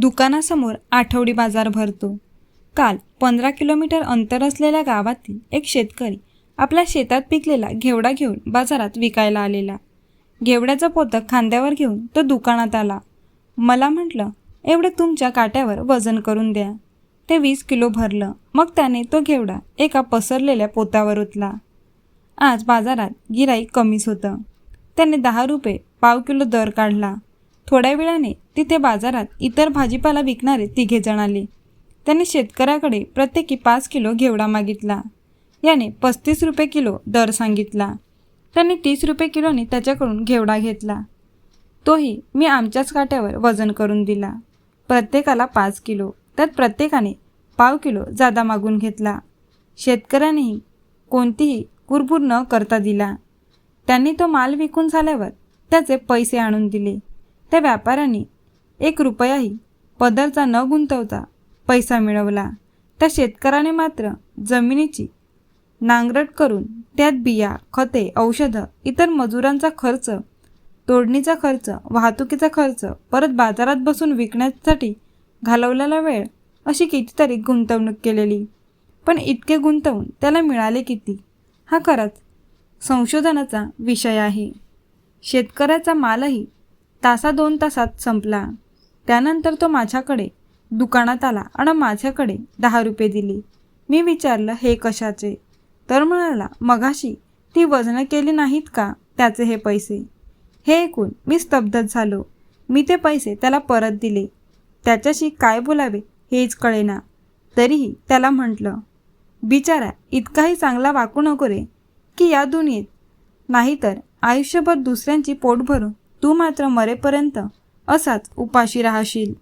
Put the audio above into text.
दुकानासमोर आठवडी बाजार भरतो. काल पंधरा किलोमीटर अंतर असलेल्या गावातील एक शेतकरी आपल्या शेतात पिकलेला घेवडा घेऊन बाजारात विकायला आलेला. घेवड्याचं पोतं खांद्यावर घेऊन तो दुकानात आला. मला म्हटलं एवढं तुमच्या काट्यावर वजन करून द्या. ते वीस किलो भरलं. मग त्याने तो घेवडा एका पसरलेल्या पोतावर उतला आज बाजारात गिराई कमीच होतं. त्याने दहा रुपये पाव किलो दर काढला. थोड्या वेळाने तिथे बाजारात इतर भाजीपाला विकणारे तिघे जण आले. त्याने शेतकऱ्याकडे प्रत्येकी पाच किलो घेवडा मागितला. याने पस्तीस रुपये किलो दर सांगितला. त्याने तीस रुपये किलोने त्याच्याकडून घेवडा घेतला. तोही मी आमच्याच काट्यावर वजन करून दिला. प्रत्येकाला पाच किलो. त्यात प्रत्येकाने पाव किलो जादा मागून घेतला. शेतकऱ्यानेही कोणतीही कुरबूर न करता दिला. त्यांनी तो माल विकून झाल्यावर त्याचे पैसे आणून दिले. त्या व्यापाऱ्याने एक रुपयाही पदरचा न गुंतवता पैसा मिळवला. त्या शेतकऱ्याने मात्र जमिनीची नांगरट करून त्यात बिया खते औषधं इतर मजुरांचा खर्च तोडणीचा खर्च वाहतुकीचा खर्च परत बाजारात बसून विकण्यासाठी घालवलेला वेळ अशी कितीतरी गुंतवणूक केलेली. पण इतके गुंतवून त्याला मिळाले किती? हा खरंच संशोधनाचा विषय आहे. शेतकऱ्याचा मालही तासा दोन तासात संपला. त्यानंतर तो माझ्याकडे दुकानात आला आणि माझ्याकडे दहा रुपये दिली. मी विचारलं हे कशाचे? तर म्हणाला मगाशी ती वजनं केली नाहीत का त्याचे हे पैसे? हे ऐकून मी स्तब्धच झालो. मी ते पैसे त्याला परत दिले. त्याच्याशी काय बोलावे हेच कळेना. तरीही त्याला म्हटलं बिचारा इतकाही चांगला वाकू नको रे की या दुनियेत नाहीतर आयुष्यभर दुसऱ्यांची पोट भरून तू मात्र मरेपर्यंत असाच उपाशी राहशील.